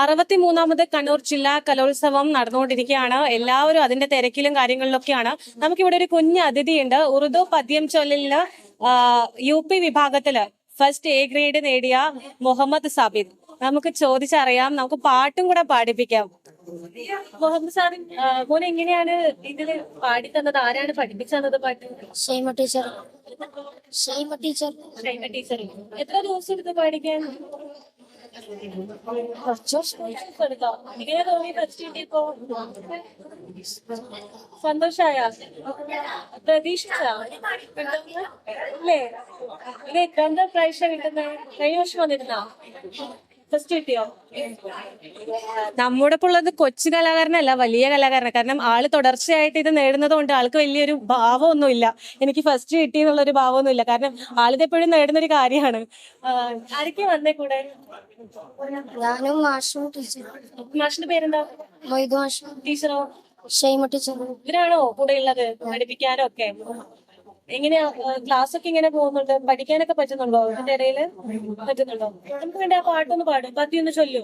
അറുപത്തി മൂന്നാമത് കണ്ണൂർ ജില്ലാ കലോത്സവം നടന്നുകൊണ്ടിരിക്കുകയാണ്. എല്ലാവരും അതിന്റെ തിരക്കിലും കാര്യങ്ങളിലൊക്കെയാണ്. നമുക്കിവിടെ ഒരു കുഞ്ഞ് അതിഥിയുണ്ട് ഉറുദു പദ്യം ചൊല്ലിൽ യു പി വിഭാഗത്തിൽ ഫസ്റ്റ് എ ഗ്രേഡ് നേടിയ മുഹമ്മദ് സാബിദ്. നമുക്ക് ചോദിച്ചറിയാം നമുക്ക് പാട്ടും കൂടെ പാടിപ്പിക്കാം. മുഹമ്മദ് സാബിദ് ആ, മോനെ എങ്ങനെയാണ് ഇതിൽ പാടി തന്നത് ആരാണ് പഠിപ്പിച്ചത് പാട്ട്? Shaima teacher. Shaima teacher. Shaima teacher. എത്ര ദിവസം എടുത്ത് പാടിക്കാൻ? കുറച്ച് വർഷം എടുത്തോ എങ്ങനെ തോന്നി ഫസ്റ്റ് കിട്ടിയപ്പോ സന്തോഷായ? പ്രതീക്ഷിച്ച? ഇല്ലേ? ഇത് എത്രാമത്തെ പ്രാവശ്യം കിട്ടുന്നത് കഴിഞ്ഞ വർഷം വന്നിരുന്നോ? ഫസ്റ്റ് കിട്ടിയോ നമ്മുടെ ഉള്ളത് കൊച്ചു കലാകാരനല്ല വലിയ കലാകാരനാണ്. കാരണം ആൾ തുടർച്ചയായിട്ട് ഇത് നേടുന്നത് കൊണ്ട് ആൾക്ക് വലിയൊരു ഭാവമൊന്നുമില്ല. എനിക്ക് ഫസ്റ്റ് കിട്ടി എന്നുള്ളൊരു ഭാവമൊന്നുമില്ല. കാരണം ആളിത് എപ്പോഴും നേടുന്ന ഒരു കാര്യമാണ് ആരൊക്കെ വന്നേ കൂടെ? ഞാനും മാഷും മാഷിന്റെ പേരെന്താ? മൊയ്തു മാഷും. ടീച്ചറോ? ഷൈമ ടീച്ചർ. ഇവരാണോ കൂടെ ഉള്ളത് പഠിപ്പിക്കാനോ ഒക്കെ എങ്ങനെയാ ക്ലാസ് ഒക്കെ ഇങ്ങനെ പോകുന്നുണ്ട് പഠിക്കാനൊക്കെ പറ്റുന്നുണ്ടോ ഇതിന്റെ ഇടയില് പറ്റുന്നുണ്ടോ നമുക്ക് വേണ്ടി ആ പാട്ടൊന്ന് പാടും പത്തി ഒന്ന് ചൊല്ലു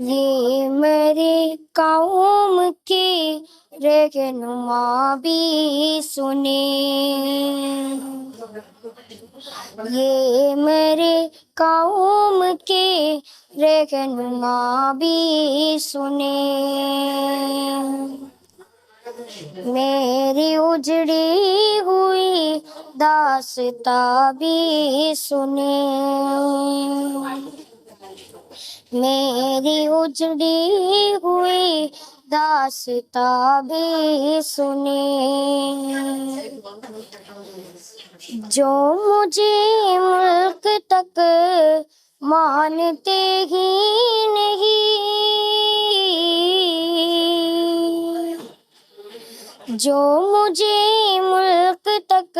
ये मेरे कौम के रहनुमा भी सुने ये मेरे कौम के रहनुमा भी सुने मेरी उजड़ी हुई दासता भी सुने। मेरी उजड़ी हुई दासता भी सुने। जो मुझे मुल्क तक मानते ही नहीं। जो मुझे मुल्क तक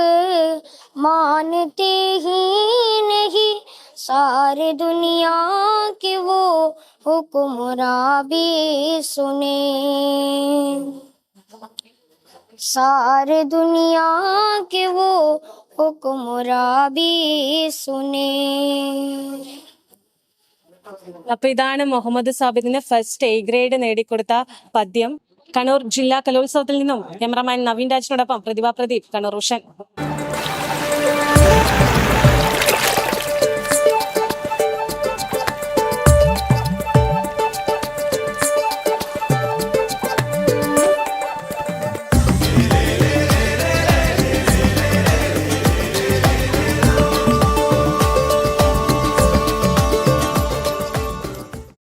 मानते ही नहीं सारे दुनिया के वो हुक्मरा भी सुने सारे दुनिया के वो हुक्मरा भी सुने അപ്പൊ ഇതാണ് മുഹമ്മദ് സാബിദിന് ഫസ്റ്റ് എ ഗ്രേഡ് നേടിക്കൊടുത്ത പദ്യം കണ്ണൂർ ജില്ലാ കലോത്സവത്തിൽ നിന്നും ക്യാമറമാൻ നവീൻ രാജിനോടൊപ്പം പ്രതിഭ പ്രദീപ് കണ്ണൂർ ഉഷൻ